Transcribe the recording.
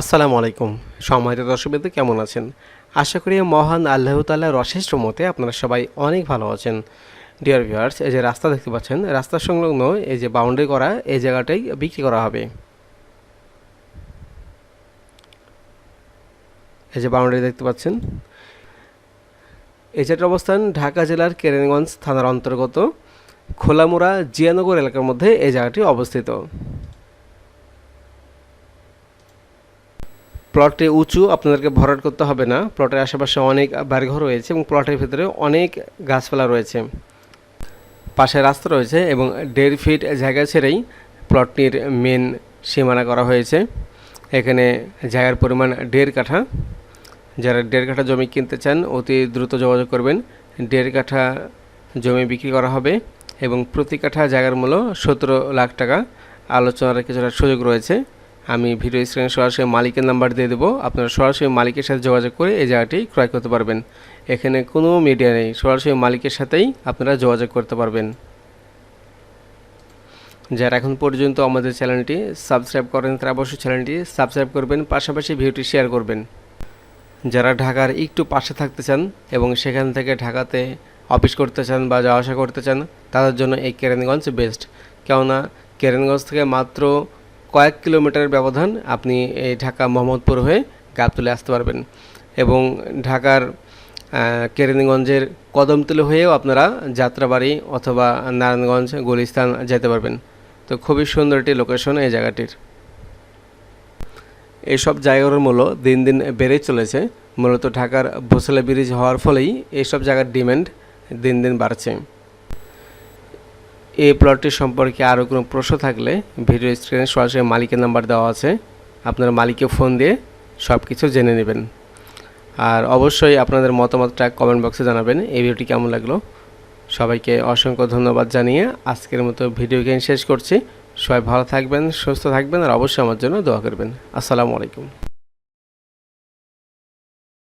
আসসালামু আলাইকুম। সম্মানিত দর্শকবৃন্দ, কেমন আছেন? আশা করি মহান আল্লাহ তাল্লাহর অশেষ মতে আপনারা সবাই অনেক ভালো আছেন। ডিয়ার ভিউয়ার্স এই যে রাস্তা দেখতে পাচ্ছেন, রাস্তা সংলগ্ন এই যে বাউন্ডারি করা, এই জায়গাটাই বিক্রি করা হবে। এই যে বাউন্ডারি দেখতে পাচ্ছেন, এই অবস্থান ঢাকা জেলার কেরানীগঞ্জ থানার অন্তর্গত খোলামোড়া জিয়ানগর এলাকার মধ্যে এই জায়গাটি অবস্থিত। প্লটটি উঁচু, আপনাদেরকে ভরাট করতে হবে না। প্লটের আশেপাশে অনেক বাড়িঘর রয়েছে এবং প্লটের ভিতরে অনেক গাছপালা রয়েছে। পাশে রাস্তা রয়েছে এবং দেড় ফিট জায়গা ছেড়েই প্লটটির মেন সীমানা করা হয়েছে। এখানে জায়গার পরিমাণ দেড় কাঠা। যারা দেড় কাঠা জমি কিনতে চান, অতি দ্রুত যোগাযোগ করবেন। দেড় কাঠা জমি বিক্রি করা হবে এবং প্রতি কাঠা জায়গার মূল্য সতেরো লাখ টাকা। আলোচনার কিছুটা সুযোগ রয়েছে। আমি ভিডিও স্ক্রিনে সরাসরি মালিকের নাম্বার দিয়ে দেবো। আপনারা সরাসরি মালিকের সাথে যোগাযোগ করে এই জায়গাটি ক্রয় করতে পারবেন। এখানে কোনো মিডিয়া নেই, সরাসরি মালিকের সাথেই আপনারা যোগাযোগ করতে পারবেন। যারা এখন পর্যন্ত আমাদের চ্যানেলটি সাবস্ক্রাইব করেন, তারা অবশ্যই চ্যানেলটি সাবস্ক্রাইব করবেন, পাশাপাশি ভিডিওটি শেয়ার করবেন। যারা ঢাকার একটু পাশে থাকতে চান এবং সেখান থেকে ঢাকাতে অফিস করতে চান বা যাওয়া আসা করতে চান, তাদের জন্য এই কেরানীগঞ্জ বেস্ট কেননা কেরানীগঞ্জ থেকে মাত্র কয়েক কিলোমিটারের ব্যবধান আপনি এই ঢাকা মোহাম্মদপুর হয়ে গাবতলে আসতে পারবেন। এবং ঢাকার কেরানীগঞ্জের কদমতলি হয়েও আপনারা যাত্রাবাড়ি অথবা নারায়ণগঞ্জ গুলিস্তান যেতে পারবেন। তো খুবই সুন্দর একটি লোকেশন এই জায়গাটির। এইসব জায়গার মূল্য দিন দিন বেড়েই চলেছে। মূলত ঢাকার বসলা ব্রিজ হওয়ার ফলেই এইসব জায়গার ডিমান্ড দিন দিন বাড়ছে। এই প্লটটি সম্পর্কে আরও কোনো প্রশ্ন থাকলে ভিডিও স্ক্রিনে সরাসরি মালিকের নাম্বার দেওয়া আছে। আপনার মালিককে ফোন দিয়ে সব কিছু জেনে নেবেন। আর অবশ্যই আপনাদের মতামতটা কমেন্ট বক্সে জানাবেন। এই ভিডিওটি কেমন লাগল? সবাইকে অসংখ্য ধন্যবাদ জানিয়ে আজকের মতো ভিডিও গেম শেষ করছি। সবাই ভালো থাকবেন, সুস্থ থাকবেন, আর অবশ্যই আমার জন্য দোয়া করবেন। আসসালামু আলাইকুম।